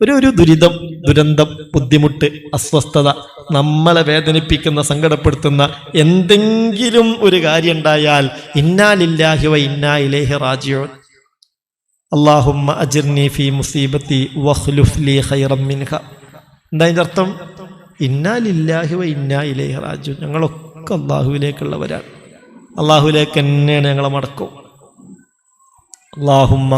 ഒരു ഒരു ദുരിതം ദുരന്തം ബുദ്ധിമുട്ട് അസ്വസ്ഥത നമ്മളെ വേദനിപ്പിക്കുന്ന സങ്കടപ്പെടുത്തുന്ന എന്തെങ്കിലും ഒരു കാര്യം ഉണ്ടായാൽ ഇന്നാലില്ലാഹി വ ഇന്നാ റാജിഊൻ അള്ളാഹുമ്മ അജിർനി ഫി മുസീബത്തി വഹ്ലുഫ്ലി ഹൈറം മിൻഹ. എന്താ അതിന്റെ അർത്ഥം? ഇന്നാലില്ലാഹി വ ഇന്നാ റാജിഊൻ ഞങ്ങളൊക്കെ അള്ളാഹുവിലേക്കുള്ളവരാണ് അള്ളാഹുവിലേക്ക് തന്നെയാണ് ഞങ്ങളെ മടക്കും. അള്ളാഹുമ്മ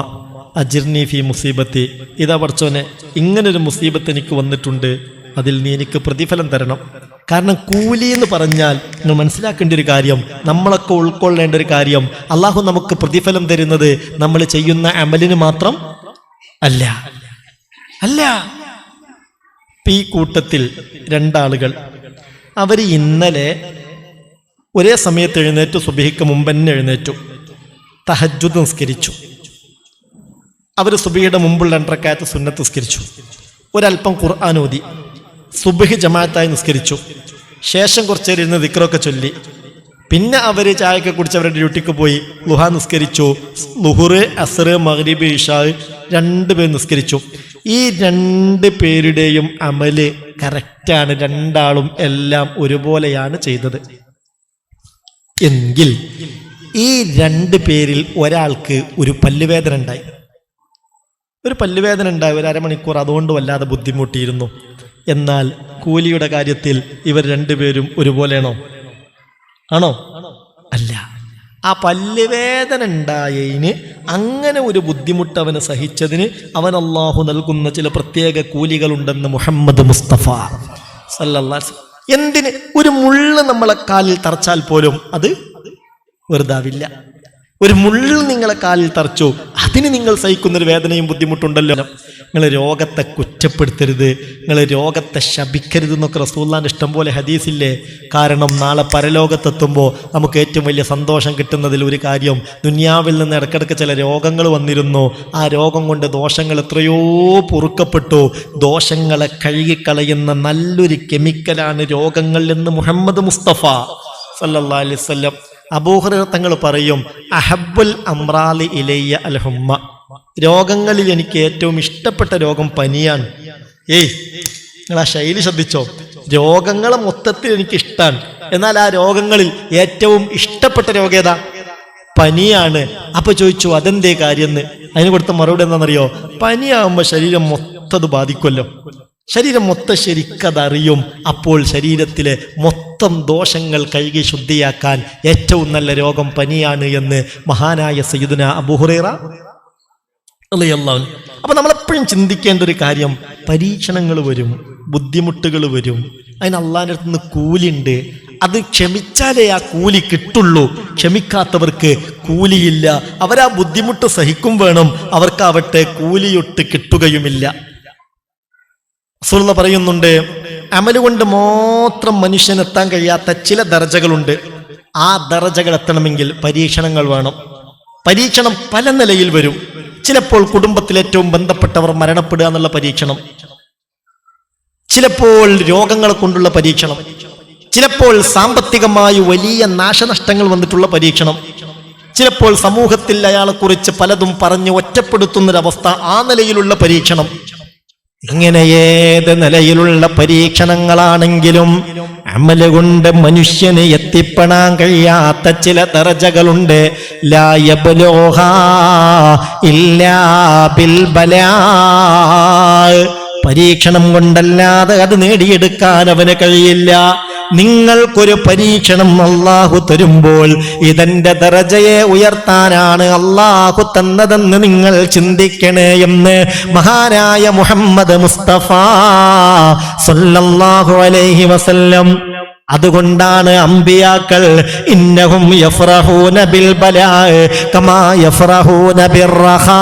അജിർനി ഫി മുസീബത്തി. ഇതാ പഠിച്ചോനെ ഇങ്ങനൊരു മുസീബത്ത് എനിക്ക് വന്നിട്ടുണ്ട്. അതിൽ നീ എനിക്ക് പ്രതിഫലം തരണം. കാരണം കൂലി എന്ന് പറഞ്ഞാൽ നിങ്ങൾ മനസ്സിലാക്കേണ്ട ഒരു കാര്യം നമ്മളൊക്കെ ഉൾക്കൊള്ളേണ്ട ഒരു കാര്യം അള്ളാഹു നമുക്ക് പ്രതിഫലം തരുന്നത് നമ്മൾ ചെയ്യുന്ന അമലിന് മാത്രം അല്ല. അല്ല. ഈ കൂട്ടത്തിൽ രണ്ടാളുകൾ അവർ ഇന്നലെ ഒരേ സമയത്ത് എഴുന്നേറ്റു സുബിഹിക്ക് മുമ്പ് തന്നെ എഴുന്നേറ്റു. തഹജുദ് നിസ്കരിച്ചു. അവർ സുബിയുടെ മുമ്പുള്ള രണ്ടരക്കാലത്ത് സുന്നത്ത് നിസ്കരിച്ചു. ഒരല്പം ഖുർആൻ ഓതി. സുബഹി ജമാഅത്തായി നിസ്കരിച്ചു. ശേഷം കുറച്ച് ഇരുന്ന് ദിക്റൊക്കെ ചൊല്ലി. പിന്നെ അവർ ചായയൊക്കെ കുടിച്ച് അവരുടെ ഡ്യൂട്ടിക്ക് പോയി ലുഹ നിസ്കരിച്ചു. ലുഹുറ് അസറ് മഹരീബ് ഇഷാ രണ്ടുപേരും നിസ്കരിച്ചു. ഈ രണ്ട് പേരുടെയും അമൽ കറക്റ്റാണ്. രണ്ടാളും എല്ലാം ഒരുപോലെയാണ് ചെയ്തത്. എങ്കിൽ ഈ രണ്ട് പേരിൽ ഒരാൾക്ക് ഒരു പല്ലുവേദന ഉണ്ടായി. ഒരു പല്ലുവേദന ഉണ്ടായി ഒരു അരമണിക്കൂർ അതുകൊണ്ട് വല്ലാതെ ബുദ്ധിമുട്ടിയിരുന്നു. എന്നാൽ കൂലിയുടെ കാര്യത്തിൽ ഇവർ രണ്ടുപേരും ഒരുപോലെയാണോ? ആണോ? അല്ല. ആ പല്ലുവേദന ഉണ്ടായതിന് അങ്ങനെ ഒരു ബുദ്ധിമുട്ട് അവന് സഹിച്ചതിന് അവൻ അള്ളാഹു നൽകുന്ന ചില പ്രത്യേക കൂലികളുണ്ടെന്ന് മുഹമ്മദ് മുസ്തഫ വസല്ലം. എന്തിന്? ഒരു മുള്ള് നമ്മളെ കാലിൽ തറച്ചാൽ പോലും അത് വെറുതാവില്ല. ഒരു മുള്ളിൽ നിങ്ങളെ കാലിൽ തറച്ചു അതിന് നിങ്ങൾ സഹിക്കുന്നൊരു വേദനയും ബുദ്ധിമുട്ടുണ്ടല്ലോ. നിങ്ങൾ രോഗത്തെ കുറ്റപ്പെടുത്തരുത് നിങ്ങൾ രോഗത്തെ ശപിക്കരുത് എന്നൊക്കെ റസൂല്ലാന്റെ ഇഷ്ടം പോലെ ഹദീസില്ലേ? കാരണം നാളെ പരലോകത്തെത്തുമ്പോൾ നമുക്ക് ഏറ്റവും വലിയ സന്തോഷം കിട്ടുന്നതിൽ ഒരു കാര്യം ദുനിയാവിൽ നിന്ന് ഇടയ്ക്കിടയ്ക്ക് ചില രോഗങ്ങൾ വന്നിരുന്നു. ആ രോഗം കൊണ്ട് ദോഷങ്ങൾ എത്രയോ പൊറുക്കപ്പെട്ടു. ദോഷങ്ങളെ കഴുകിക്കളയുന്ന നല്ലൊരു കെമിക്കലാണ് രോഗങ്ങൾ നിന്ന് മുഹമ്മദ് മുസ്തഫ സല്ലാ അലൈവല്ലം അബൂഹുറ തങ്ങൾ പറയും അഹബുൽ അമ്രാലി ഇലയ്യ അൽഹുമ്മ. രോഗങ്ങളിൽ എനിക്ക് ഏറ്റവും ഇഷ്ടപ്പെട്ട രോഗം പനിയാണ്. ഏയ് നിങ്ങൾ ആ ശൈലി ശ്രദ്ധിച്ചോ? രോഗങ്ങളെ മൊത്തത്തിൽ എനിക്ക് ഇഷ്ടമാണ് എന്നാൽ ആ രോഗങ്ങളിൽ ഏറ്റവും ഇഷ്ടപ്പെട്ട രോഗം പനിയാണ്. അപ്പൊ ചോദിച്ചു അതെന്തേ കാര്യം എന്ന് അതിന് കൊടുത്ത മറുപടി എന്താണെന്നറിയോ? പനിയാകുമ്പോൾ ശരീരം മൊത്തത് ബാധിക്കുമല്ലോ. ശരീരം മൊത്തം ശരിക്കതറിയും. അപ്പോൾ ശരീരത്തിലെ മൊത്തം ദോഷങ്ങൾ കഴുകി ശുദ്ധിയാക്കാൻ ഏറ്റവും നല്ല രോഗം പനിയാണ് എന്ന് മഹാനായ സയ്യിദുന അബുഹുറേറ അപ്പൊ നമ്മളെപ്പോഴും ചിന്തിക്കേണ്ട ഒരു കാര്യം പരീക്ഷണങ്ങൾ വരും ബുദ്ധിമുട്ടുകൾ വരും അതിന് അള്ളാഹിന്റെ അടുത്ത് നിന്ന് കൂലിയുണ്ട്. അത് ക്ഷമിച്ചാലേ ആ കൂലി കിട്ടുള്ളൂ. ക്ഷമിക്കാത്തവർക്ക് കൂലിയില്ല. അവരാ ബുദ്ധിമുട്ട് സഹിക്കും വേണം. അവർക്കാവട്ടെ കൂലിയൊട്ട് കിട്ടുകയുമില്ല. റസൂലുള്ള പറയുന്നുണ്ട് അമൽ കൊണ്ട് മാത്രം മനുഷ്യനെത്താൻ കഴിയാത്ത ചില ദർജകളുണ്ട്. ആ ദർജകൾ എത്തണമെങ്കിൽ പരീക്ഷണങ്ങൾ വേണം. പരീക്ഷണം പല നിലയിൽ വരും. ചിലപ്പോൾ കുടുംബത്തിൽ ഏറ്റവും ബന്ധപ്പെട്ടവർ മരണപ്പെടുക എന്നുള്ള പരീക്ഷണം. ചിലപ്പോൾ രോഗങ്ങളെ കൊണ്ടുള്ള പരീക്ഷണം. ചിലപ്പോൾ സാമ്പത്തികമായി വലിയ നാശനഷ്ടങ്ങൾ വന്നിട്ടുള്ള പരീക്ഷണം. ചിലപ്പോൾ സമൂഹത്തിൽ അയാളെക്കുറിച്ച് പലതും പറഞ്ഞ് ഒറ്റപ്പെടുത്തുന്നൊരവസ്ഥ ആ നിലയിലുള്ള പരീക്ഷണം. ഇങ്ങനെ ഏത് നിലയിലുള്ള പരീക്ഷണങ്ങളാണെങ്കിലും അമലുകൊണ്ട് മനുഷ്യന് എത്തിപ്പെടാൻ കഴിയാത്ത ചില ദർജകളുണ്ട് ഇല്ലാ പരീക്ഷണം കൊണ്ടല്ലാതെ അത് നേടിയെടുക്കാൻ അവന് കഴിയില്ല. നിങ്ങൾക്കൊരു പരീക്ഷണം അള്ളാഹു തരുമ്പോൾ ഇതെന്റെ ദറജയെ ഉയർത്താനാണ് അള്ളാഹു തന്നതെന്ന് നിങ്ങൾ ചിന്തിക്കണേ എന്ന് മഹാനായ മുഹമ്മദ് മുസ്തഫ സല്ലല്ലാഹു അലൈഹി വസല്ലം. അതുകൊണ്ടാണ് അമ്പിയാക്കൾ ഇന്നഹും യഫ്റഹൂന ബിൽ ബലാ കമാ യഫ്റഹൂന ബിർറഹാ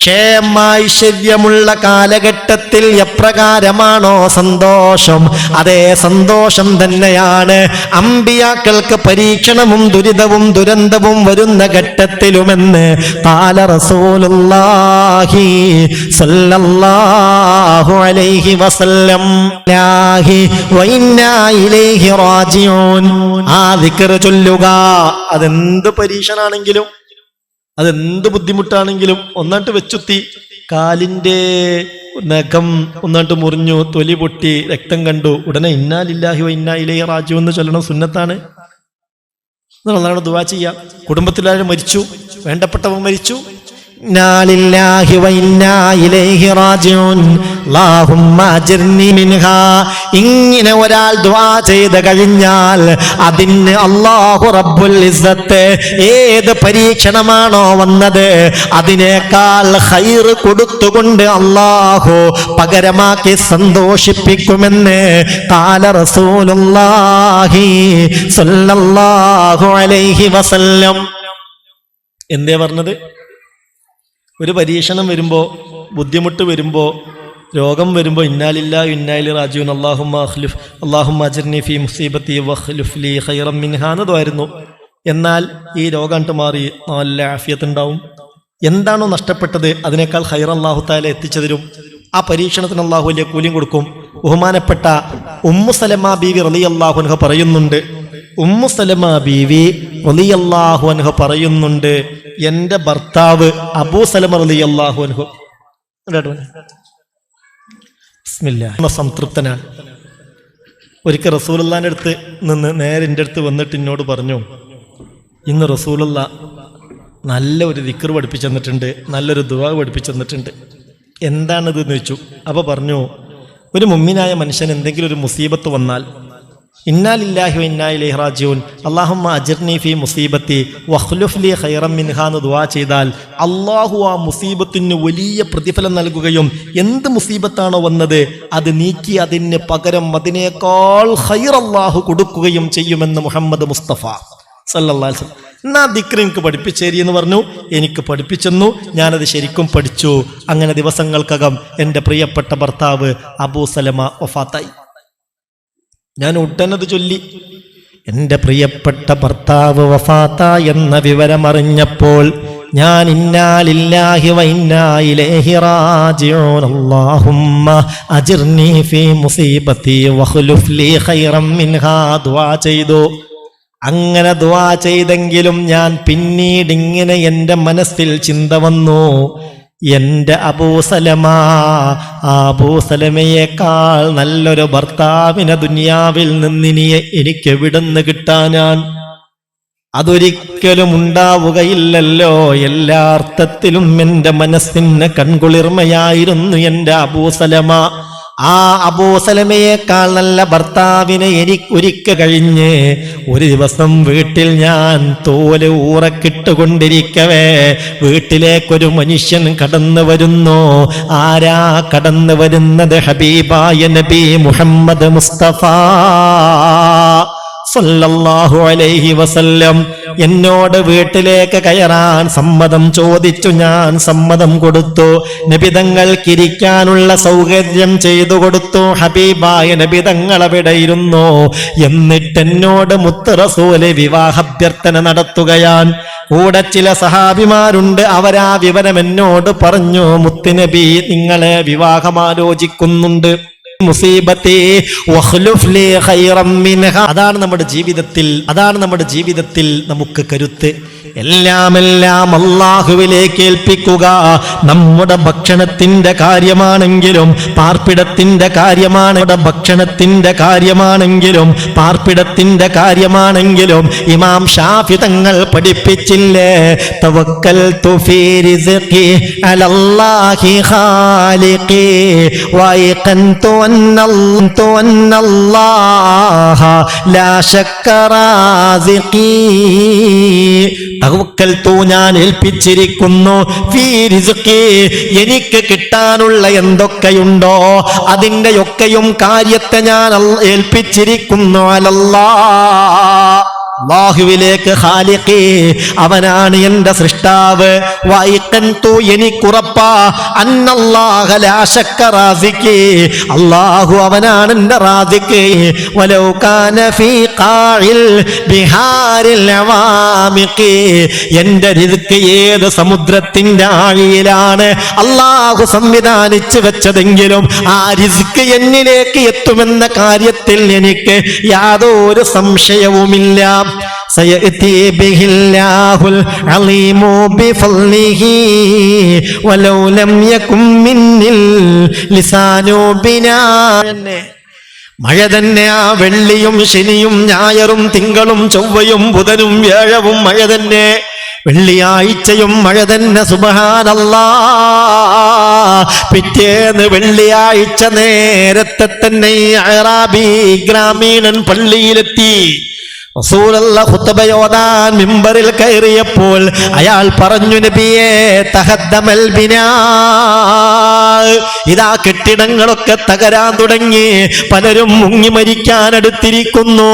ക്ഷേമൈശ്വര്യമുള്ള കാലഘട്ടത്തിൽ എപ്രകാരമാണോ സന്തോഷം? അതേ സന്തോഷം തന്നെയാണ് അമ്പിയാക്കൾക്ക് പരീക്ഷണവും ദുരിതവും ദുരന്തവും വരുന്ന ഘട്ടത്തിലുമെന്ന് അലൈഹി വസല്ലം. ഇലൈഹി റാജിഊൻ. ആ ദിക്ർ ചൊല്ലുക. അതെന്ത് പരീക്ഷണാണെങ്കിലും അതെന്ത് ബുദ്ധിമുട്ടാണെങ്കിലും ഒന്നാട്ട് വെച്ചുത്തി. കാലിന്റെ നഖം ഒന്നാട്ട് മുറിഞ്ഞു തൊലി പൊട്ടി രക്തം കണ്ടു. ഉടനെ ഇന്നാലില്ലാഹിവ ഇന്നായിലേ റാജു എന്ന് ചൊല്ലണം സുന്നത്താണ്. എന്നാണ് ദുവാ ചെയ്യാം. കുടുംബത്തിലാരും മരിച്ചു. വേണ്ടപ്പെട്ടവൻ മരിച്ചു. ഇങ്ങനെ ഒരാൾ ദ്വാ ചെയ്ത് കഴിഞ്ഞാൽ അതിന് അള്ളാഹു റബ്ബുൽ ഇസത്ത് ഏത് പരീക്ഷണമാണോ വന്നത് അതിനേക്കാൾ ഹൈർ കൊടുത്തുകൊണ്ട് അള്ളാഹു പകരമാക്കി സന്തോഷിപ്പിക്കുമെന്ന് കാല റസൂലുല്ലാഹി അലൈഹി വസല്ലം. എന്തേ പറഞ്ഞത്? ഒരു പരീക്ഷണം വരുമ്പോൾ ബുദ്ധിമുട്ട് വരുമ്പോൾ രോഗം വരുമ്പോൾ ഇന്നാലില്ല ഇന്നാലി റാജുൻ അള്ളാഹുമ്മ അഹ്ലുഫ് അള്ളാഹുമ്മ അജർനി ഫി മുസീബത്തി വഹ്ലുഫ്ലി ഹൈറം മിൻഹ എന്നതായിരുന്നു. എന്നാൽ ഈ രോഗം കണ്ടു മാറി നല്ല ആഫിയത്ത് ഉണ്ടാവും എന്താണോ നഷ്ടപ്പെട്ടത് അതിനേക്കാൾ ഹൈറ അള്ളാഹു താല ആ പരീക്ഷണത്തിന് അള്ളാഹു വലിയ കൂലിയും കൊടുക്കും. ബഹുമാനപ്പെട്ട ഉമ്മു സലമ ബീവി റലി അള്ളാഹുൻഹ പറയുന്നുണ്ട്. ഉമ്മു സലമ ബീവി റലി അള്ളാഹുൻഹ പറയുന്നുണ്ട് എന്റെ ഭർത്താവ് അബൂ സലമർ അലി അള്ളാഹു അനുഹു സംതൃപ്തനാണ്. ഒരിക്കൽ റസൂലുള്ളാന്റെ അടുത്ത് നിന്ന് നേരെ എന്റെ അടുത്ത് വന്നിട്ട് എന്നോട് പറഞ്ഞു ഇന്ന് റസൂലുള്ള നല്ല ഒരു ദിക്കർ പഠിപ്പിച്ചു തന്നിട്ടുണ്ട് നല്ലൊരു ദുവാ പഠിപ്പിച്ചു തന്നിട്ടുണ്ട് എന്താണിത് എന്ന് ചോദിച്ചു? അപ്പോൾ പറഞ്ഞു ഒരു മുമ്മിനായ മനുഷ്യൻ എന്തെങ്കിലും ഒരു മുസീബത്ത് വന്നാൽ ഇന്നാലില്ലാഹി ഇന്നായി റാജിയൂൻ അള്ളാഹുമ്മ അജിർനി ഫി മുസീബത്തി വഹ്ലുഫ്ലി ഖൈറം മിൻഹ എന്ന് ദുആ ചെയ്താൽ അള്ളാഹു ആ മുസീബത്തിന് വലിയ പ്രതിഫലം നൽകുകയും എന്ത് മുസീബത്താണോ വന്നത് അത് നീക്കി അതിന് പകരം അതിനേക്കാൾ ഖൈർ അള്ളാഹു കൊടുക്കുകയും ചെയ്യുമെന്ന് മുഹമ്മദ് മുസ്തഫ വസല്ലം. എന്നാ ദിക്ര എനിക്ക് പഠിപ്പിച്ചേരി എന്ന് പറഞ്ഞു. എനിക്ക് പഠിപ്പിച്ചെന്നു. ഞാനത് ശരിക്കും പഠിച്ചു. അങ്ങനെ ദിവസങ്ങൾക്കകം എന്റെ പ്രിയപ്പെട്ട ഭർത്താവ് അബൂ സലമ ഒഫാത്തായി ഞാൻ ഉടനത് ചൊല്ലി. എന്റെ പ്രിയപ്പെട്ട ഭർത്താവ് വഫാത്ത എന്ന വിവരം അറിഞ്ഞപ്പോൾ ഞാൻ ഇന്നാലില്ലാഹി റാജിഊൻ. അല്ലാഹുമ്മ ഫീ ലീ ഖൈറൻ മിൻഹാ ദുആ ചെയ്തു. അങ്ങനെ ദുആ ചെയ്തെങ്കിലും ഞാൻ പിന്നീട് ഇങ്ങനെ എന്റെ മനസ്സിൽ ചിന്ത വന്നു. എന്റെ അബൂസലമാ ആബൂസലമയേക്കാൾ നല്ലൊരു ഭർത്താവിനെ ദുനിയാവിൽ നിന്നിനിയെ എനിക്ക് എവിടുന്ന് കിട്ടാനാൻ അതൊരിക്കലും ഉണ്ടാവുകയില്ലല്ലോ. എല്ലാർത്ഥത്തിലും എന്റെ മനസ്സിന് കൺകുളിർമയായിരുന്നു എന്റെ അബൂസലമ. ആ അബൂസലമയേക്കാൾ നല്ല ഭർത്താവിനെ എനിക്കൊരിക്ക കഴിഞ്ഞ് ഒരു ദിവസം വീട്ടിൽ ഞാൻ തോൽ ഊറക്കിട്ടുകൊണ്ടിരിക്കവേ. വീട്ടിലേക്കൊരു മനുഷ്യൻ കടന്നു വരുന്നു. ആരാ കടന്നു വരുന്നത്? ഹബീബായ നബി മുഹമ്മദ് മുസ്തഫ. സല്ലല്ലാഹു അലൈഹി വസല്ലം. എന്നോട് വീട്ടിലേക്ക് കയറാൻ സമ്മതം ചോദിച്ചു ഞാൻ സമ്മതം കൊടുത്തു. നബിതങ്ങൾക്കിരിക്കാനുള്ള സൗകര്യം ചെയ്തു കൊടുത്തു. ഹബീബായ നബിതങ്ങൾ അവിടെ ഇരുന്നു എന്നിട്ട് എന്നോട് മുത്തറസൂലെ വിവാഹാഭ്യർത്ഥന നടത്തുകയാൻ. കൂടെ ചില സഹാബിമാരുണ്ട്. അവരാ വിവരം എന്നോട് പറഞ്ഞു മുത്തുനബി നിങ്ങളെ വിവാഹം അതാണ് നമ്മുടെ ജീവിതത്തിൽ അതാണ് നമ്മുടെ ജീവിതത്തിൽ നമുക്ക് കരുത്ത്. എല്ലാം എല്ലാം അള്ളാഹുവിലേക്ക് ഏൽപ്പിക്കുക. നമ്മുടെ ഭക്ഷണത്തിന്റെ കാര്യമാണെങ്കിലും പാർപ്പിടത്തിന്റെ കാര്യമാണ്. ഭക്ഷണത്തിന്റെ കാര്യമാണെങ്കിലും പാർപ്പിടത്തിന്റെ കാര്യമാണെങ്കിലും ഇമാം ഷാഫി തങ്ങൾ പഠിപ്പിച്ചില്ലേ? തവക്കൽ തുഫീരിസഖി അലല്ലാഹി ഖാലിഖി ലാ ഞാൻ ഏൽപ്പിച്ചിരിക്കുന്നു. എനിക്ക് കിട്ടാനുള്ള എന്തൊക്കെയുണ്ടോ അതിന്റെയൊക്കെയും കാര്യത്തെ ഞാൻ ഏൽപ്പിച്ചിരിക്കുന്നു അലല്ലാ അള്ളാഹുവിലേക്ക് ഖാലിഖി അവനാണ് എന്റെ സൃഷ്ടാവ്. വൈക്കൻതു എനിക്കുറപ്പാ അന്നല്ലാഹ ലാ ശക്ക റാസിഖി. അള്ളാഹു അവനാണ് എന്റെ റാസിഖ്. വലൗ കാന ഫീ ഖാഇൽ ബിഹാരിൽ അവാമിഖി. എന്റെ രിസ്ക് ഏത് സമുദ്രത്തിന്റെ ആഴിയിലാണ് അള്ളാഹു സംവിധാനിച്ചു വെച്ചതെങ്കിലും ആ രിസ്ക് എന്നിലേക്ക് എത്തുമെന്ന കാര്യത്തിൽ എനിക്ക് യാതൊരു സംശയവുമില്ല. سيأتي به الله العظيم بفضله ولو لم يكن مني اللسان بنا മഴ തന്നെ ആ വെള്ളിയും ശനിയും ഞായറും തിങ്കളും ചൊവ്വയും ബുധനും വ്യാഴവും മഴ തന്നെ വെള്ളിയാഴ്ചയും മഴ തന്നെ സുബഹാനല്ലാ പിറ്റേന്ന് വെള്ളിയാഴ്ച നേരത്തെ തന്നെ ഈ അറാബി ഗ്രാമീണൻ പള്ളിയിലെത്തി ഖുത്ബയോദാൻ മിമ്പറിൽ കയറിയപ്പോൾ അയാൾ പറഞ്ഞു നബിയെ തഹദ്ദമൽ ഇതാ കെട്ടിടങ്ങളൊക്കെ തകരാൻ തുടങ്ങി. പലരും മുങ്ങി മരിക്കാൻ അടുത്തിരിക്കുന്നു.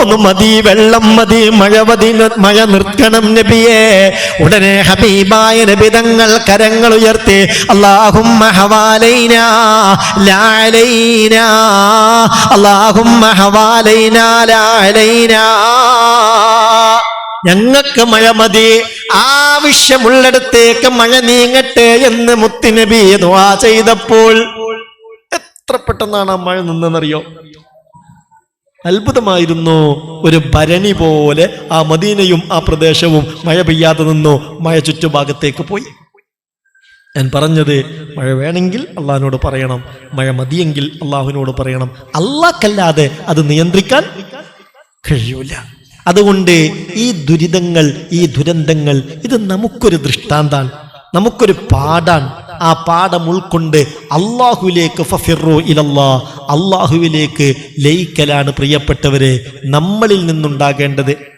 ഒന്ന് മതി വെള്ളം മതി മഴ മതി മഴ നിർക്കണം നബിയെ. ഉടനെ ഹബീബായ നബിതങ്ങൾ കരങ്ങൾ ഉയർത്തി അള്ളാഹും ഹവാലൈന ഞങ്ങൾക്ക് മഴ മതി. ആവശ്യമുള്ളിടത്തേക്ക് മഴ നീങ്ങട്ടെ എന്ന് മുത്തിനബി ദുആ ചെയ്തപ്പോൾ എത്ര പെട്ടെന്നാണ് ആ മഴ നിന്നെന്നറിയോ അത്ഭുതമായിരുന്നു ഒരു ഭരണി പോലെ ആ മദീനയും ആ പ്രദേശവും മഴ പെയ്യാതെ നിന്നു. മഴ ചുറ്റുഭാഗത്തേക്ക് പോയി. ഞാൻ പറഞ്ഞത് മഴ വേണമെങ്കിൽ അള്ളാഹിനോട് പറയണം മഴ മതിയെങ്കിൽ അള്ളാഹുവിനോട് പറയണം. അള്ളാഹ്ക്കല്ലാതെ അത് നിയന്ത്രിക്കാൻ കഴിയൂല. അതുകൊണ്ട് ഈ ദുരിതങ്ങൾ ഈ ദുരന്തങ്ങൾ ഇത് നമുക്കൊരു ദൃഷ്ടാന്താണ് നമുക്കൊരു പാടാണ് ആ പാഠം ഉൾക്കൊണ്ട് അള്ളാഹുവിലേക്ക് ഫഫിറു ഇലല്ലാ അള്ളാഹുവിലേക്ക് ലയിക്കലാണ് പ്രിയപ്പെട്ടവരെ നമ്മളിൽ നിന്നുണ്ടാകേണ്ടത്.